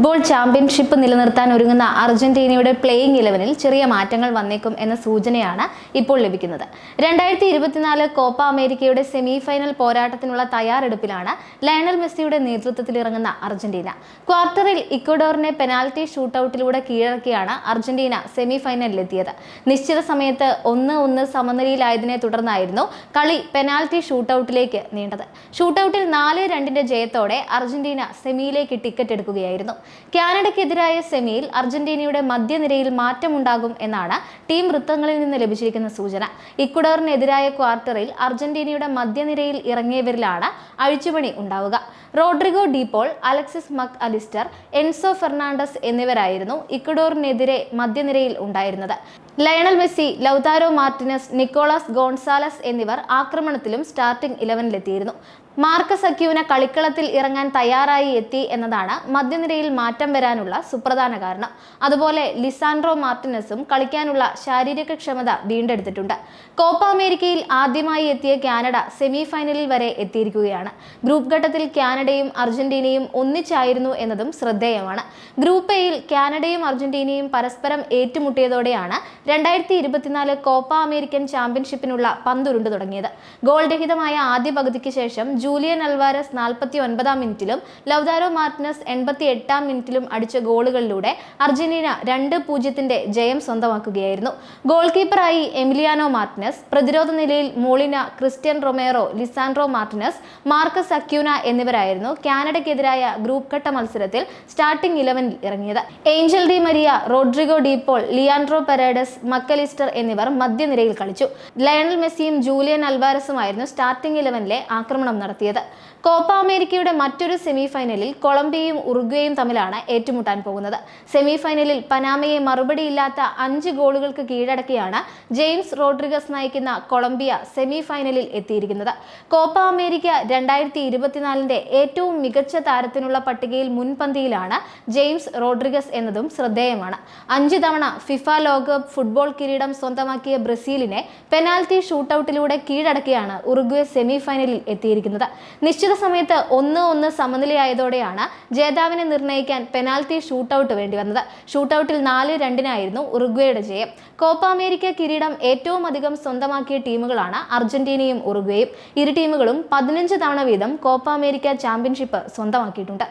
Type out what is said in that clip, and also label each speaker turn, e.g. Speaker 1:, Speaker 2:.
Speaker 1: Football championship നിലനിർത്താൻ ഒരുങ്ങുന്ന അർജന്റീനയുടെ പ്ലേയിങ് ഇലവനിൽ ചെറിയ മാറ്റങ്ങൾ വന്നേക്കും എന്ന സൂചനയാണ് ഇപ്പോൾ ലഭിക്കുന്നത്. രണ്ടായിരത്തി ഇരുപത്തിനാല് കോപ്പ അമേരിക്കയുടെ സെമി ഫൈനൽ പോരാട്ടത്തിനുള്ള തയ്യാറെടുപ്പിലാണ് ലയണൽ മെസ്സിയുടെ നേതൃത്വത്തിൽ ഇറങ്ങുന്ന അർജന്റീന. ക്വാർട്ടറിൽ ഇക്വഡോറിനെ പെനാൽറ്റി ഷൂട്ടൌട്ടിലൂടെ കീഴടക്കിയാണ് അർജന്റീന സെമി ഫൈനലിലെത്തിയത് നിശ്ചിത സമയത്ത് ഒന്ന് ഒന്ന് സമനിലയിലായതിനെ തുടർന്നായിരുന്നു കളി പെനാൽറ്റി ഷൂട്ടൌട്ടിലേക്ക് നീണ്ടത്. ഷൂട്ടൌട്ടിൽ നാല് രണ്ടിന്റെ ജയത്തോടെ അർജന്റീന സെമിയിലേക്ക് ടിക്കറ്റ് എടുക്കുകയായിരുന്നു. കാനഡയ്ക്കെതിരായ സെമിയിൽ അർജന്റീനയുടെ മധ്യനിരയിൽ മാറ്റമുണ്ടാകും എന്നാണ് ടീം വൃത്തങ്ങളിൽ നിന്ന് ലഭിച്ചിരിക്കുന്ന സൂചന. ഇക്വഡോറിനെതിരായ ക്വാർട്ടറിൽ അർജന്റീനയുടെ മധ്യനിരയിൽ ഇറങ്ങിയവരിലാണ് അഴിച്ചുപണി ഉണ്ടാവുക. Rodrigo De Paul Alexis Mac Allister Enzo Fernandez എന്നിവരായിരുന്നു ഇക്വഡോറിനെതിരെ മധ്യനിരയിൽ ഉണ്ടായിരുന്നത്. Lionel Messi Lautaro Martinez Nicolas Gonzalez എന്നിവർ ആക്രമണത്തിലും സ്റ്റാർട്ടിംഗ് ഇലവനിലെത്തിയിരുന്നു. മാർക്കസ് അക്യൂന കളിക്കളത്തിൽ ഇറങ്ങാൻ തയ്യാറായി എത്തി എന്നതാണ് മധ്യനിരയിൽ മാറ്റം വരാനുള്ള സുപ്രധാന കാരണം. അതുപോലെ ലിസാൻഡ്രോ മാർട്ടിനസും കളിക്കാനുള്ള ശാരീരിക ക്ഷമത വീണ്ടെടുത്തിട്ടുണ്ട്. കോപ്പ അമേരിക്കയിൽ ആദ്യമായി എത്തിയ കാനഡ സെമി ഫൈനലിൽ വരെ എത്തിയിരിക്കുകയാണ്. ഗ്രൂപ്പ് ഘട്ടത്തിൽ കാനഡയും അർജന്റീനയും ഒന്നിച്ചായിരുന്നു എന്നതും ശ്രദ്ധേയമാണ്. ഗ്രൂപ്പ് എയിൽ കാനഡയും അർജന്റീനയും പരസ്പരം ഏറ്റുമുട്ടിയതോടെയാണ് രണ്ടായിരത്തി ഇരുപത്തിനാല് കോപ്പ അമേരിക്കൻ ചാമ്പ്യൻഷിപ്പിനുള്ള പന്തുരുണ്ടു തുടങ്ങിയത്. ഗോൾ രഹിതമായ ആദ്യ പകുതിക്ക് ശേഷം ജൂലിയൻ അൽവാരസ് നാൽപ്പത്തി ഒൻപതാം മിനിറ്റിലും ലൗദാരോ മാർട്ടിനസ് എൺപത്തി എട്ടാം മിനിറ്റിലും അടിച്ച ഗോളുകളിലൂടെ അർജന്റീന രണ്ട് പൂജ്യത്തിന്റെ ജയം സ്വന്തമാക്കുകയായിരുന്നു. ഗോൾ കീപ്പറായി എമിലിയാനോ മാർട്ടിനസ് പ്രതിരോധ നിലയിൽ Molina Cristian Romero Lisandro Martinez Marcos Acuna എന്നിവരായിരുന്നു കാനഡയ്ക്കെതിരായ ഗ്രൂപ്പ് ഘട്ട മത്സരത്തിൽ സ്റ്റാർട്ടിംഗ് ഇലവനിൽ ഇറങ്ങിയത്. Angel Di Maria Rodrigo De Paul Leandro Paredes Mac Allister എന്നിവർ മധ്യനിരയിൽ കളിച്ചു. ലയണൽ മെസ്സിയും ജൂലിയൻ അൽവാരസുമായിരുന്നു സ്റ്റാർട്ടിംഗ് ഇലവനിലെ ആക്രമണം നടത്തിയത്. കോപ്പ അമേരിക്കയുടെ മറ്റൊരു സെമിഫൈനലിൽ കൊളംബിയയും ഉറുഗ്വേയും തമ്മിലാണ് ഏറ്റുമുട്ടാൻ പോകുന്നത്. സെമിഫൈനലിൽ പനാമയെ മറുപടിയില്ലാത്ത അഞ്ച് ഗോളുകൾക്ക് കീഴടക്കിയാണ് ജെയിംസ് റോഡ്രിഗസ് നയിക്കുന്ന കൊളംബിയ സെമിഫൈനലിൽ എത്തിയിരിക്കുന്നത്. കോപ്പ അമേരിക്ക രണ്ടായിരത്തി ഇരുപത്തിനാലിന്റെ ഏറ്റവും മികച്ച താരത്തിനുള്ള പട്ടികയിൽ മുൻപന്തിയിലാണ് ജെയിംസ് റോഡ്രിഗസ് എന്നതും ശ്രദ്ധേയമാണ്. അഞ്ച് തവണ ഫിഫ ലോകകപ്പ് ഫുട്ബോൾ കിരീടം സ്വന്തമാക്കിയ ബ്രസീലിനെ പെനാൽറ്റി ഷൂട്ടൌട്ടിലൂടെ കീഴടക്കിയാണ് ഉറുഗ്വേ സെമി ഫൈനലിൽ എത്തിയിരിക്കുന്നത്. നിശ്ചിത സമയത്ത് ഒന്ന് ഒന്ന് സമനിലയായതോടെയാണ് ജേതാവിനെ നിർണയിക്കാൻ പെനാൽറ്റി ഷൂട്ടൌട്ട് വേണ്ടി വന്നത്. ഷൂട്ടൌട്ടിൽ നാല് രണ്ടിനായിരുന്നു ഉറുഗ്വേയുടെ ജയം. കോപ്പ അമേരിക്ക കിരീടം ഏറ്റവും അധികം സ്വന്തമാക്കിയ ടീമുകളാണ് അർജന്റീനയും ഉറുഗ്വേയും. ഇരു ടീമുകളും പതിനഞ്ച് തവണ വീതം കോപ്പ അമേരിക്ക ചാമ്പ്യൻഷിപ്പ് സ്വന്തമാക്കിയിട്ടുണ്ട്.